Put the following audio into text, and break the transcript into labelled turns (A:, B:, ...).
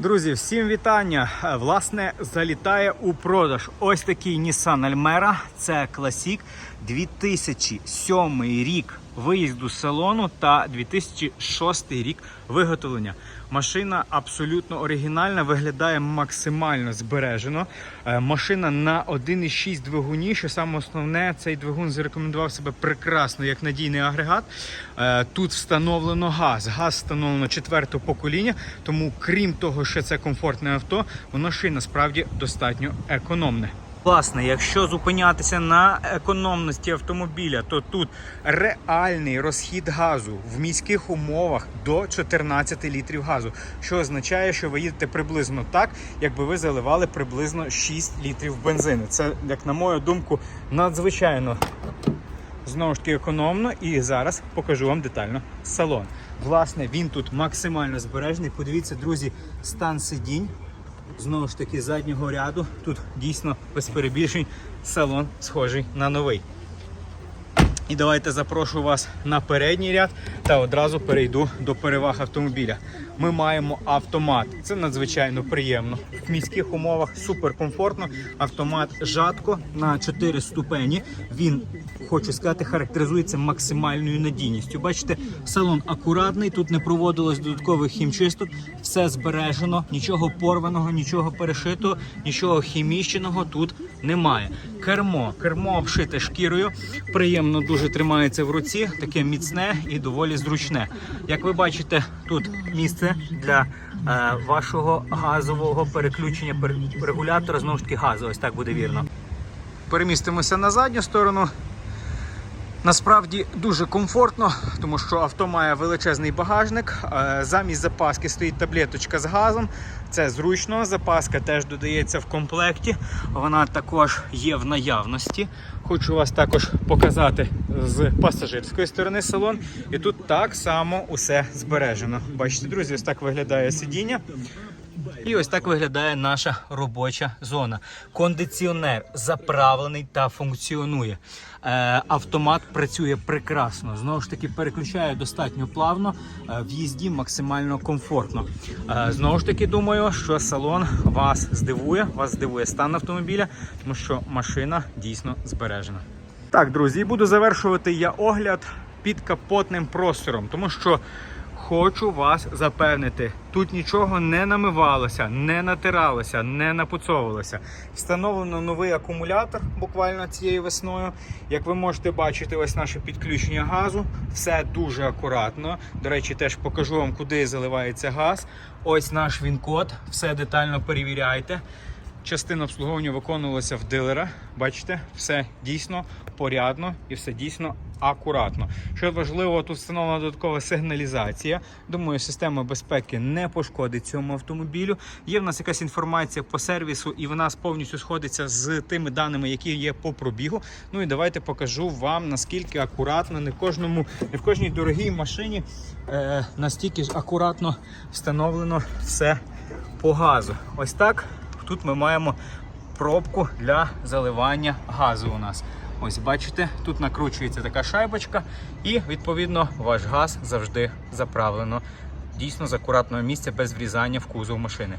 A: Друзі, всім вітання! Е, Власне, залітає у продаж ось такий Nissan Almera. Це Classic 2007 рік виїзду з салону та 2006 рік виготовлення. Машина абсолютно оригінальна, виглядає максимально збережено. Е, Машина на 1,6 двигуні. Що саме основне, цей двигун зарекомендував себе прекрасно як надійний агрегат. Е, Тут встановлено газ. Газ встановлено четвертого покоління, тому крім того, що це комфортне авто, воно ще й насправді достатньо економне. Власне, якщо зупинятися на економності автомобіля, то тут реальний розхід газу в міських умовах до 14 літрів газу, що означає, що ви їдете приблизно так, якби ви заливали приблизно 6 літрів бензину. Це, як на мою думку, надзвичайно знову ж таки економно. І зараз покажу вам детально салон. Власне, він тут максимально збережений. Подивіться, друзі, стан сидінь. Знову ж таки, заднього ряду. Тут дійсно без перебільшень салон схожий на новий. І давайте запрошу вас на передній ряд та одразу перейду до переваг автомобіля. Ми маємо автомат. Це надзвичайно приємно. В міських умовах суперкомфортно. Автомат жатко на 4 ступені. Він, хочу сказати, характеризується максимальною надійністю. Бачите, салон акуратний, тут не проводилось додаткових хімчисток, все збережено, нічого порваного, нічого перешитого, нічого хіміщеного тут немає. Кермо, кермо обшите шкірою, приємно дуже тримається в руці, таке міцне і доволі зручне. Як ви бачите, тут місце для е, вашого газового переключення пер- регулятора, знову ж таки газу, ось так буде вірно. Перемістимося на задню сторону. Насправді дуже комфортно, тому що авто має величезний багажник. Е, Замість запаски стоїть таблеточка з газом. Це зручно. Запаска теж додається в комплекті. Вона також є в наявності. Хочу вас також показати з пасажирської сторони салон. І тут так само усе збережено. Бачите, друзі, ось так виглядає сидіння. І ось так виглядає наша робоча зона. Кондиціонер заправлений та функціонує. Е, автомат працює прекрасно. Знову ж таки, переключає достатньо плавно. Е, в їзді максимально комфортно. Е, знову ж таки, думаю, що салон вас здивує, вас здивує стан автомобіля, тому що машина дійсно збережена. Так, друзі, буду завершувати я огляд під капотним простором, тому що хочу вас запевнити, тут нічого не намивалося, не натиралося, не напуцовувалося. Встановлено новий акумулятор буквально цією весною. Як ви можете бачити, ось наше підключення газу. Все дуже акуратно. До речі, теж покажу вам, куди заливається газ. Ось наш він-код, все детально перевіряйте. Частина обслуговування виконувалася в дилера. Бачите, все дійсно порядно і все дійсно акуратно. Що важливо, тут встановлена додаткова сигналізація. Думаю, система безпеки не пошкодить цьому автомобілю. Є в нас якась інформація по сервісу, і вона повністю сходиться з тими даними, які є по пробігу. Ну і давайте покажу вам наскільки акуратно, не в кожному, не в кожній дорогій машині е, настільки ж акуратно встановлено все по газу. Ось так. Тут ми маємо пробку для заливання газу у нас. Ось бачите, тут накручується така шайбочка, і відповідно ваш газ завжди заправлено. Дійсно з акуратного місця без врізання в кузов машини.